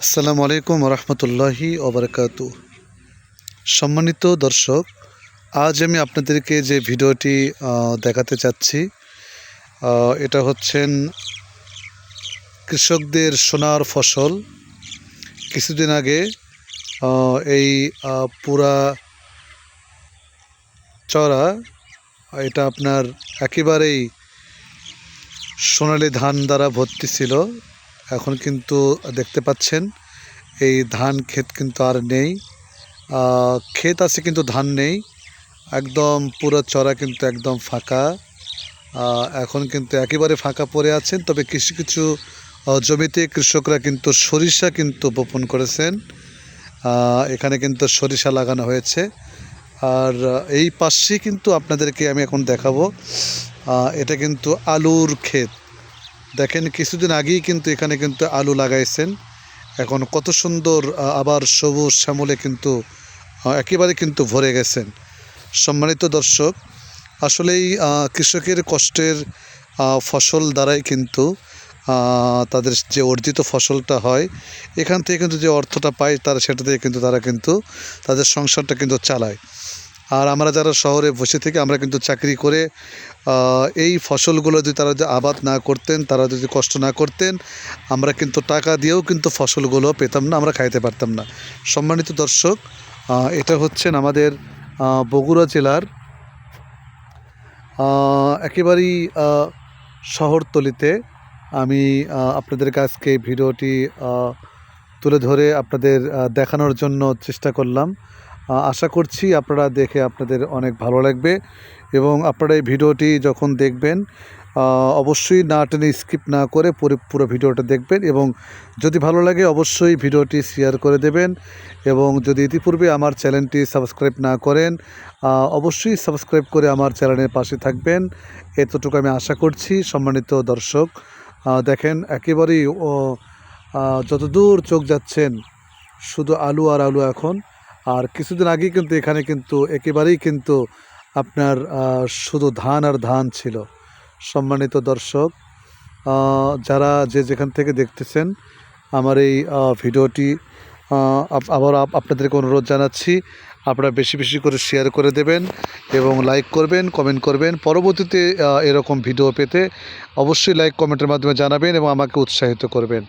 আসসালামু আলাইকুম রহমতুল্লাহি ওবরকাতু। সম্মানিত দর্শক, আজ আমি আপনাদেরকে যে ভিডিওটি দেখাতে চাচ্ছি এটা হচ্ছেন কৃষকদের সোনার ফসল। কিছুদিন আগে এই পুরা চড়া, এটা আপনার একেবারেই সোনালি ধান দ্বারা ভর্তি ছিল। এখন কিন্তু দেখতে পাচ্ছেন, এই ধান ক্ষেত কিন্তু আর নেই। ক্ষেত আছে কিন্তু ধান নেই। একদম পুরো চড়া কিন্তু একদম ফাঁকা। এখন কিন্তু একেবারে ফাঁকা পড়ে আছেন। তবে কিছু কিছু জমিতে কৃষকরা কিন্তু সরিষা কিন্তু বপন করেছেন। এখানে কিন্তু সরিষা লাগানো হয়েছে। আর এই পাশে কিন্তু আপনাদেরকে আমি এখন দেখাবো। এটা কিন্তু আলুর ক্ষেত। দেখেন, কিছুদিন আগেই কিন্তু এখানে কিন্তু আলু লাগাইছেন। এখন কত সুন্দর আবার সবুজ শ্যামলে কিন্তু একেবারে কিন্তু ভরে গেছেন। সম্মানিত দর্শক, আসলেই কৃষকের কষ্টের ফসল দ্বারাই কিন্তু তাদের যে অর্জিত ফসলটা হয়, এখান থেকে কিন্তু যে অর্থটা পায়, তারা সেটা দিয়ে কিন্তু তারা কিন্তু তাদের সংসারটা কিন্তু চালায়। আর আমরা যারা শহরে বসে থেকে আমরা কিন্তু চাকরি করে এই ফসলগুলো যদি তারা যদি আবাদ না করতেন, তারা যদি কষ্ট না করতেন, আমরা কিন্তু টাকা দিয়েও কিন্তু ফসলগুলো পেতাম না, আমরা খাইতে পারতাম না। সম্মানিত দর্শক এটা হচ্ছেন আমাদের বগুড়া জেলার একেবারেই শহরতলিতে আমি আপনাদের কাছকে ভিডিওটি তুলে ধরে আপনাদের দেখানোর জন্য চেষ্টা করলাম। আশা করছি আপনারা দেখে আপনাদের অনেক ভালো লাগবে এবং আপনারা এই ভিডিওটি যখন দেখবেন অবশ্যই না টেনে স্কিপ না করে পুরো ভিডিওটা দেখবেন এবং যদি ভালো লাগে অবশ্যই ভিডিওটি শেয়ার করে দেবেন এবং যদি ইতিপূর্বে আমার চ্যানেলটি সাবস্ক্রাইব না করেন অবশ্যই সাবস্ক্রাইব করে আমার চ্যানেলের পাশে থাকবেন। এতটুকু আমি আশা করছি। সম্মানিত দর্শক দেখেন একেবারেই যতদূর চোখ যাচ্ছেন, শুধু আলু আর আলু এখন। আর কিছুদিন আগেই কিন্তু এখানে কিন্তু একেবারেই কিন্তু আপনার শুধু ধান আর ধান ছিল। সম্মানিত দর্শক যারা যে যেখান থেকে দেখতেছেন আমার এই ভিডিওটি আবার আপ- আপনাদেরকে অনুরোধ জানাচ্ছি, আপনারা বেশি বেশি করে শেয়ার করে দেবেন এবং লাইক করবেন কমেন্ট করবেন। পরবর্তীতে এরকম ভিডিও পেতে অবশ্যই লাইক কমেন্টের মাধ্যমে জানাবেন এবং আমাকে উৎসাহিত করবেন।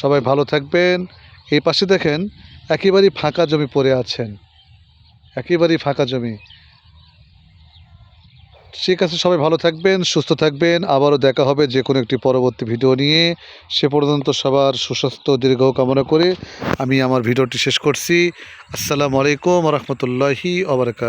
সবাই ভালো থাকবেন। এই পাশে দেখেন একেবারেই ফাঁকা জমি পড়ে আছেন। একেবারেই ফাঁকা জমি। ঠিক আছে, সবাই ভালো থাকবেন, সুস্থ থাকবেন। আবারও দেখা হবে যে কোনো একটি পরবর্তী ভিডিও নিয়ে। সে পর্যন্ত সবার সুস্বাস্থ্য, দীর্ঘ কামনা করে আমি আমার ভিডিওটি শেষ করছি। আসসালামু আলাইকুম রহমতুল্লাহি ওবরাকাত